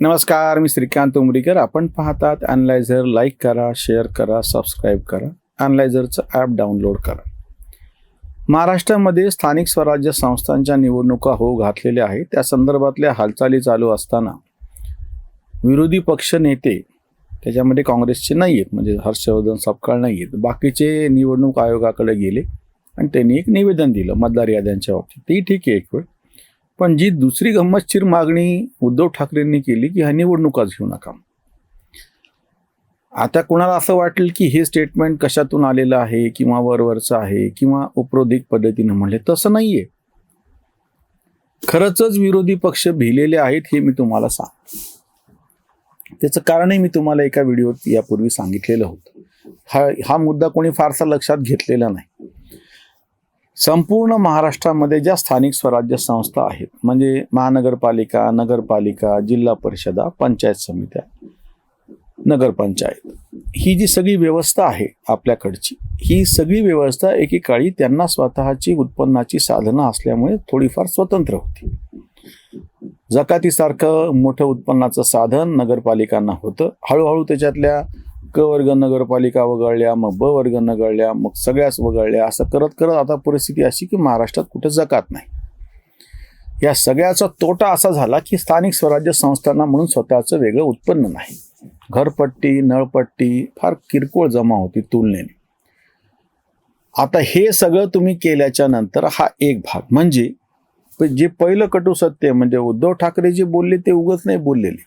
नमस्कार मी श्रीकांत उमरीकर. आपण पाहतात अनलायझर लाईक करा शेअर करा सबस्क्राईब करा. अनलायझरचं ॲप डाउनलोड करा. महाराष्ट्रामध्ये स्थानिक स्वराज्य संस्थांच्या निवडणुका होऊ घातलेल्या आहेत. त्या संदर्भातल्या हालचाली चालू असताना विरोधी पक्ष नेते त्याच्यामध्ये काँग्रेसचे नाही आहेत म्हणजे हर्षवर्धन सपकाळ नाही आहेत बाकीचे निवडणूक आयोगाकडे गेले आणि त्यांनी एक निवेदन दिलं मतदार याद्यांच्या बाबतीत. ती ठीक आहे एक वेळ. पण जी दुसरी गंमतशीर मागणी उद्धव ठाकरेंनी केली की ह्या निवडणुकाच घेऊ नका. आता कोणाला असं वाटेल की हे स्टेटमेंट कशातून आलेलं आहे किंवा वरवरचं आहे किंवा उपरोधिक पद्धतीनं म्हणले तसं नाहीये. खरंच विरोधी पक्ष भिलेले आहेत हे मी तुम्हाला सांग त्याचं कारणही मी तुम्हाला एका व्हिडिओत यापूर्वी सांगितलेलं होतं. हा हा मुद्दा कोणी फारसा लक्षात घेतलेला नाही. संपूर्ण महाराष्ट्रामध्ये ज्या स्थानिक स्वराज्य संस्था आहेत म्हणजे महानगरपालिका नगरपालिका जिल्हा परिषदा पंचायत समित्या नगरपंचायत ही जी सगळी व्यवस्था आहे आपल्याकडची ही सगळी व्यवस्था एकेकाळी त्यांना स्वतःची उत्पन्नाची साधनं असल्यामुळे थोडीफार स्वतंत्र होती. जकातीसारखं मोठं उत्पन्नाचं साधन नगरपालिकांना होतं. हळूहळू त्याच्यातल्या क वर्ग नगरपालिका वगळल्या मग ब वर्ग नगळल्या मग सगळ्याच वगळल्या असं करत करत आता परिस्थिती अशी की महाराष्ट्रात कुठे जकात नाही. या सगळ्याचा तोटा असा झाला की स्थानिक स्वराज्य संस्थांना म्हणून स्वतःचं वेगळं उत्पन्न नाही. घरपट्टी नळपट्टी फार किरकोळ जमा होती तुलनेने. आता हे सगळं तुम्ही केल्याच्यानंतर हा एक भाग. म्हणजे जे पहिलं कटू सत्य म्हणजे उद्धव ठाकरे जे बोलले ते उगच नाही बोललेले.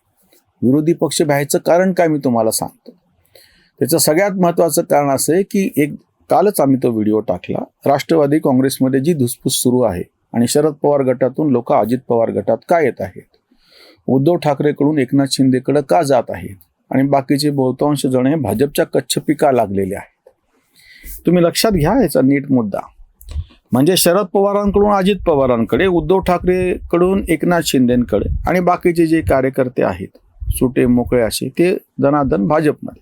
विरोधी पक्ष भ्यायचं कारण काय मी तुम्हाला सांगतो? त्याचं सगळ्यात महत्त्वाचं कारण असं आहे की एक कालच आम्ही तो व्हिडिओ टाकला. राष्ट्रवादी काँग्रेसमध्ये जी धुसफूस सुरू आहे आणि शरद पवार गटातून लोक अजित पवार गटात का येत आहेत? उद्धव ठाकरेकडून एकनाथ शिंदेकडे का जात आहेत? आणि बाकीचे बहुतांश जण हे भाजपच्या कच्छपी का लागलेले आहेत. तुम्ही लक्षात घ्या याचा नीट मुद्दा. म्हणजे शरद पवारांकडून अजित पवारांकडे उद्धव ठाकरेकडून एकनाथ शिंदेकडे आणि बाकीचे जे कार्यकर्ते आहेत सुटे मोकळे असे ते दनादन भाजपमध्ये.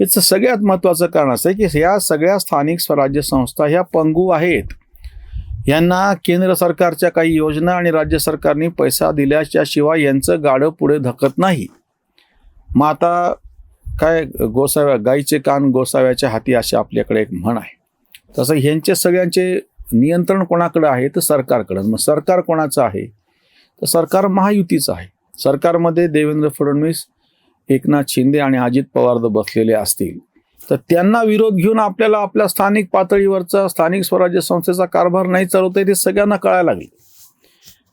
याचं सगळ्यात महत्त्वाचं कारण असं आहे की या सगळ्या स्थानिक स्वराज्य संस्था ह्या पंगू आहेत. यांना केंद्र सरकारच्या काही योजना आणि राज्य सरकारने पैसा दिल्याच्या शिवाय यांचं गाडं पुढे धकत नाही. मग आता काय गोसाव्या गाईचे कान गोसाव्याच्या हाती अशी आपल्याकडे एक म्हण आहे. तसं ह्यांचे सगळ्यांचे नियंत्रण कोणाकडे आहे? तर सरकारकडं. मग सरकार कोणाचं आहे? तर सरकार महायुतीचं आहे. सरकारमध्ये देवेंद्र फडणवीस एकनाथ शिंदे आणि अजित पवार जर बसलेले असतील. तर त्यांना विरोध घेऊन आपल्याला आपल्या स्थानिक पातळीवरचा स्थानिक स्वराज्य संस्थेचा कारभार नाही चालवता येते सगळ्यांना कळायला लागले.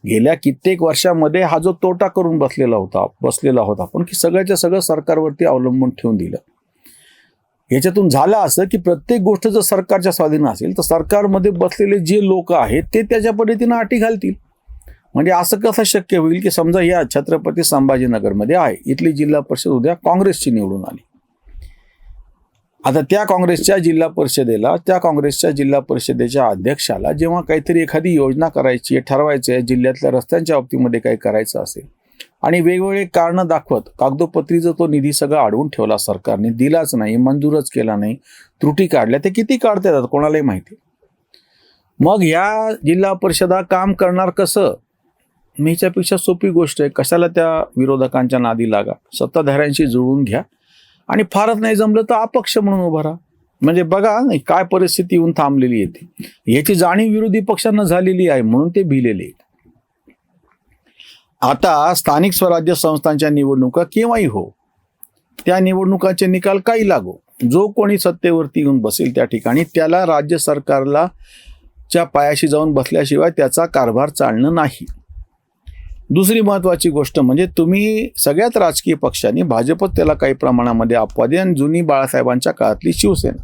गेल्या कित्येक वर्षामध्ये हा जो तोटा करून बसलेला होता बसलेला होता पण की सगळ्याच्या सगळं सरकारवरती अवलंबून ठेवून दिलं. याच्यातून झालं असं की प्रत्येक गोष्ट जर सरकारच्या स्वाधीन असेल तर सरकारमध्ये बसलेले जे लोक आहेत ते त्याच्या पद्धतीनं अटी घालतील. म्हणजे असं कसं शक्य होईल की समजा या छत्रपती संभाजीनगरमध्ये आहे. इथली जिल्हा परिषद उद्या काँग्रेसची निवडून आली. आता त्या काँग्रेसच्या जिल्हा परिषदेला त्या काँग्रेसच्या जिल्हा परिषदेच्या अध्यक्षाला जेव्हा काहीतरी एखादी योजना करायची आहे ठरवायचं आहे जिल्ह्यातल्या रस्त्यांच्या बाबतीमध्ये काही करायचं असेल आणि वेगवेगळे कारणं दाखवत कागदोपत्रीचा तो निधी सगळा अडवून ठेवला सरकारने दिलाच नाही मंजूरच केला नाही त्रुटी काढल्या ते किती काढता येतात कोणालाही माहिती. मग या जिल्हा परिषदा काम करणार कसं? मी ह्याच्यापेक्षा सोपी गोष्ट आहे. कशाला त्या विरोधकांच्या नादी लागा? सत्ताधाऱ्यांशी जुळवून घ्या. आणि फारच नाही जमलं तर अपक्ष म्हणून उभा राहा. म्हणजे बघा नाही काय परिस्थिती येऊन थांबलेली येते याची जाणीव विरोधी पक्षांना झालेली आहे म्हणून ते भिलेले आहेत. आता स्थानिक स्वराज्य संस्थांच्या निवडणुका केव्हाही हो. त्या निवडणुकाचे निकाल काही लागो. जो कोणी सत्तेवरती येऊन बसेल त्या ठिकाणी त्याला राज्य सरकारला च्या पायाशी जाऊन बसल्याशिवाय त्याचा कारभार चालणं नाही. दुसरी महत्वाची गोष्ट म्हणजे तुम्ही सगळ्यात राजकीय पक्षांनी भाजपत त्याला काही प्रमाणामध्ये अपवादी आणि जुनी बाळासाहेबांच्या काळातली शिवसेना.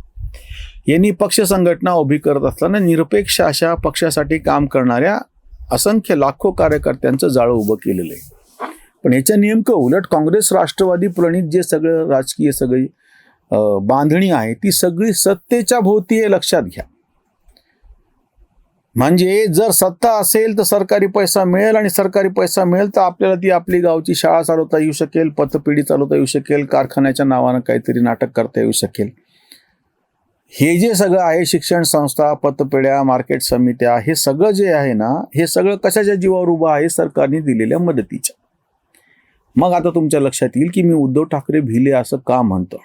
यांनी पक्ष संघटना उभी करत असताना निरपेक्ष अशा पक्षासाठी काम करणाऱ्या असंख्य लाखो कार्यकर्त्यांचं जाळं उभं केलेलं आहे. पण ह्याच्या नेमकं उलट काँग्रेस राष्ट्रवादी प्रणित जे सगळं राजकीय सगळी बांधणी आहे ती सगळी सत्तेच्या भोवती आहे लक्षात घ्या. म्हणजे जर सत्ता असेल तर सरकारी पैसा मिळेल आणि सरकारी पैसा मिळेल तर आपल्याला ती आपली गावची शाळा चालवता येऊ शकेल पतपिढी चालवता येऊ शकेल कारखान्याच्या नावानं काहीतरी नाटक करता येऊ शकेल. हे जे सगळं आहे शिक्षण संस्था पतपेढ्या मार्केट समित्या हे सगळं जे आहे ना हे सगळं कशाच्या जीवावर उभं आहे सरकारने दिलेल्या मदतीच्या. मग आता तुमच्या लक्षात येईल की मी उद्धव ठाकरे भिले असं का म्हणतो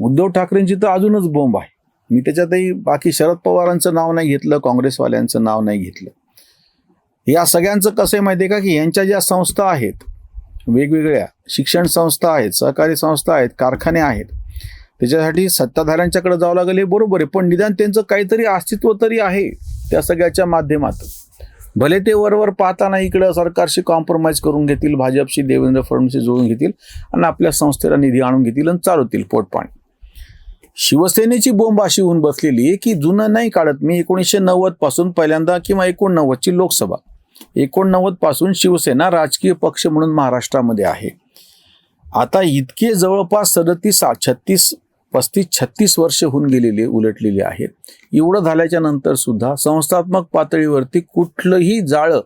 उद्धव ठाकरेंची तर अजूनच बोंब आहे. मी त्याच्यातही बाकी शरद पवारांचं नाव नाही घेतलं काँग्रेसवाल्यांचं नाव नाही घेतलं. या सगळ्यांचं कसं आहे माहिती आहे का? की यांच्या ज्या संस्था आहेत वेगवेगळ्या शिक्षण संस्था आहेत सहकारी संस्था आहेत कारखाने आहेत त्याच्यासाठी सत्ताधाऱ्यांच्याकडे जावं लागेल हे बरोबर आहे पण निदान त्यांचं काहीतरी अस्तित्व तरी आहे त्या सगळ्याच्या माध्यमातून भले ते वरवर पाहताना इकडं सरकारशी कॉम्प्रोमाइज करून घेतील भाजपशी देवेंद्र फडणवीसशी जुळून घेतील आणि आपल्या संस्थेला निधी आणून घेतील आणि चालवतील पोटपाणी. शिवसेनेची बोंब अशी होऊन बसलेली आहे की जुनं नाही काढत. मी एकोणीसशे नव्वदपासून पहिल्यांदा किंवा एकोणनव्वदची लोकसभा एकोणनव्वदपासून शिवसेना राजकीय पक्ष म्हणून महाराष्ट्रामध्ये आहे. आता इतके जवळपास सदतीस छत्तीस पस्तीस छत्तीस वर्ष होऊन गेलेले उलटलेले आहेत एवढं झाल्याच्यानंतर सुद्धा संस्थात्मक पातळीवरती कुठलंही जाळं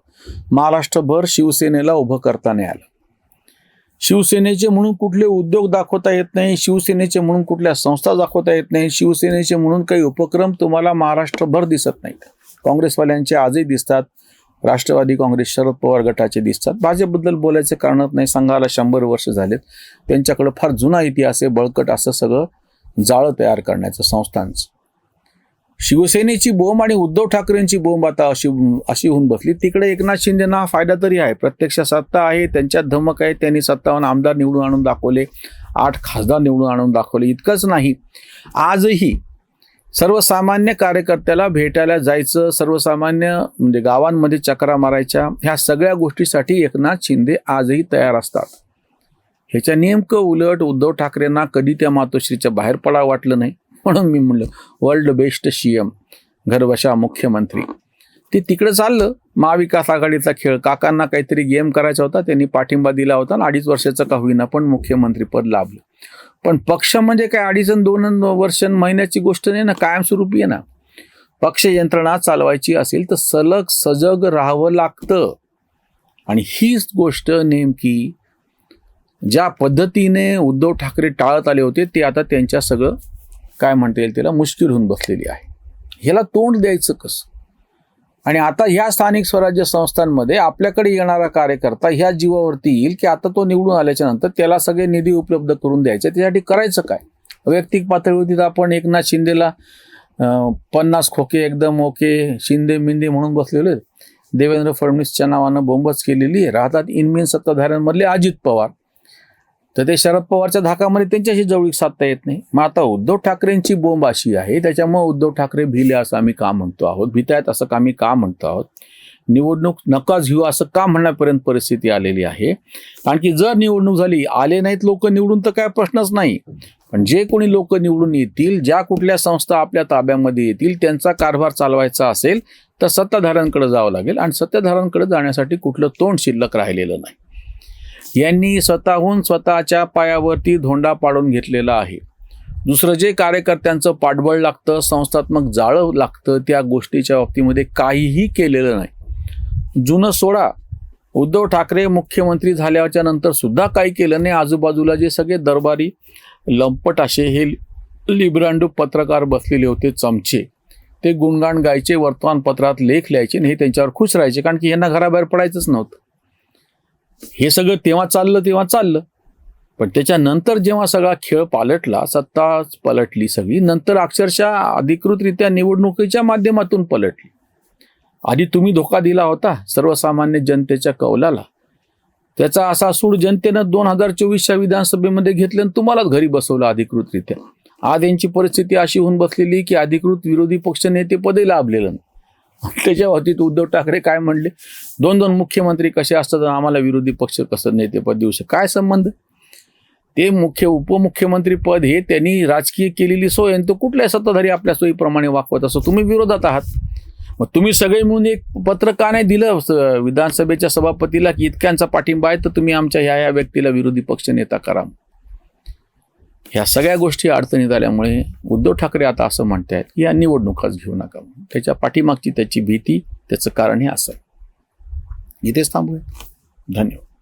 महाराष्ट्रभर शिवसेनेला उभं करता नाही आलं. शिवसेनेचे म्हणून कुठले उद्योग दाखवता येत नाही शिवसेनेचे म्हणून कुठल्या संस्था दाखवता येत नाही शिवसेनेचे म्हणून काही उपक्रम तुम्हाला महाराष्ट्रभर दिसत नाहीत. काँग्रेसवाल्यांचे आजही दिसतात राष्ट्रवादी काँग्रेस शरद पवार गटाचे दिसतात. भाजपबद्दल बोलायचं कारणच नाही संघाला शंभर वर्ष झालेत. त्यांच्याकडे फार जुना इतिहास आहे बळकट असं सगळं जाळं तयार करण्याचं संस्थांचं. शिवसेनेची बोंब आणि उद्धव ठाकरेंची बोंब आता अशी अशी होऊन बसली. तिकडे एकनाथ शिंदेना फायदा तरी आहे. प्रत्यक्ष सत्ता आहे त्यांच्यात धमक आहे. त्यांनी सत्तावन्न आमदार निवडून आणून दाखवले. आठ खासदार निवडून आणून दाखवले. इतकंच नाही. आजही सर्वसामान्य कार्यकर्त्याला भेटायला जायचं सर्वसामान्य म्हणजे गावांमध्ये चक्रा मारायच्या ह्या सगळ्या गोष्टीसाठी एकनाथ शिंदे आजही तयार असतात. ह्याच्या नेमकं उलट उद्धव ठाकरेंना कधी त्या मातोश्रीच्या बाहेर पडा वाटलं नाही. म्हणून मी म्हणलं वर्ल्ड बेस्ट सी एम घरबशा मुख्यमंत्री. ते तिकडं चाललं महाविकास आघाडीचा खेळ. काकांना काहीतरी गेम करायचा होता त्यांनी पाठिंबा दिला होता आणि अडीच वर्षाचं का होईना पण मुख्यमंत्रीपद लाभलं. पण पक्ष म्हणजे काय? अडीच दोन वर्ष महिन्याची गोष्ट नाही ना कायमस्वरूपी आहे ना. पक्ष यंत्रणा चालवायची असेल तर सलग सजग राहावं लागतं. आणि हीच गोष्ट नेमकी ज्या पद्धतीने उद्धव ठाकरे टाळत आले होते ते आता त्यांच्या सगळं काय म्हणता येईल त्याला मुश्किल होऊन बसलेली आहे. ह्याला तोंड द्यायचं कसं? आणि आता ह्या स्थानिक स्वराज्य संस्थांमध्ये आपल्याकडे येणारा कार्यकर्ता ह्या जीवावरती येईल की आता तो निवडून आल्याच्यानंतर त्याला सगळे निधी उपलब्ध करून द्यायचे त्यासाठी करायचं काय? वैयक्तिक पातळीवरती आपण एकनाथ शिंदेला पन्नास खोके एकदम ओके शिंदे मिंदे म्हणून बसलेले आहेत. देवेंद्र फडणवीसच्या नावानं बोंबच केलेली आहे. राहतात इनमिन सत्ताधाऱ्यांमधले अजित पवार. तर ते शरद पवारच्या धाकामध्ये त्यांच्याशी जवळीक साधता येत नाही. मग आता उद्धव ठाकरेंची बोंब अशी आहे त्याच्यामुळे उद्धव ठाकरे भिले असं आम्ही का म्हणतो आहोत? भीतायत असं का आम्ही का म्हणतो आहोत? निवडणूक नकाच घेऊ असं का म्हणण्यापर्यंत परिस्थिती आलेली आहे? कारण की जर निवडणूक झाली आले नाहीत लोक निवडून तर काय प्रश्नच नाही. पण जे कोणी लोक निवडून येतील ज्या कुठल्या संस्था आपल्या ताब्यामध्ये येतील त्यांचा कारभार चालवायचा असेल तर सत्ताधाऱ्यांकडे जावं लागेल. आणि सत्ताधाऱ्यांकडे जाण्यासाठी कुठलं तोंड शिल्लक राहिलेलं नाही. यांनी स्वतःहून स्वतःच्या पायावरती धोंडा पाडून घेतलेला आहे. दुसरं जे कार्यकर्त्यांचं पाठबळ लागतं संस्थात्मक जाळं लागतं त्या गोष्टीच्या बाबतीमध्ये काहीही केलेलं नाही. जुनं सोडा उद्धव ठाकरे मुख्यमंत्री झाल्याच्यानंतर सुद्धा काही केलं नाही. आजूबाजूला जे सगळे दरबारी लंपट असे हे लिब्रांडू पत्रकार बसलेले होते चमचे. ते गुणगाण गायचे वर्तमानपत्रात लेख लिहायचे आणि हे त्यांच्यावर खुश राहायचे कारण की यांना घराबाहेर पडायचंच नव्हतं. हे सगळं तेव्हा चाललं तेव्हा चाललं. पण त्याच्यानंतर जेव्हा सगळा खेळ पालटला सत्ता पलटली सगळी नंतर अक्षरशः अधिकृतरित्या निवडणुकीच्या माध्यमातून पलटली. आधी तुम्ही धोका दिला होता सर्वसामान्य जनतेच्या कौलाला. त्याचा असा सूड जनतेनं दोन हजार चोवीसच्या विधानसभेमध्ये घेतलं आणि तुम्हालाच घरी बसवलं अधिकृतरित्या. आज यांची परिस्थिती अशी होऊन बसलेली की अधिकृत विरोधी पक्ष नेते पदे लाभलेलं नाही. त्याच्या बाबतीत उद्धव ठाकरे काय म्हणले? दोन दोन मुख्यमंत्री कसे असतात आम्हाला विरोधी पक्ष कसं नेतेपद देऊ शकत काय संबंध? ते मुख्य उपमुख्यमंत्री पद हे त्यांनी राजकीय केलेली सोय आणि तो कुठल्या सत्ताधारी आपल्या सोयीप्रमाणे वागवत असो तुम्ही विरोधात आहात. मग तुम्ही सगळे मिळून एक पत्र का नाही दिलं? विधानसभेच्या सभापतीला की इतक्यांचा पाठिंबा आहे तर तुम्ही आमच्या ह्या या व्यक्तीला विरोधी पक्ष नेता करा. ह्या सगळ्या गोष्टी अडचणीत आल्यामुळे उद्धव ठाकरे आता असं म्हणतायत की या निवडणुकाच घेऊ नका त्याच्या पाठीमागची त्याची भीती त्याचं कारण हे असं. इथेच थांबूया. धन्यवाद.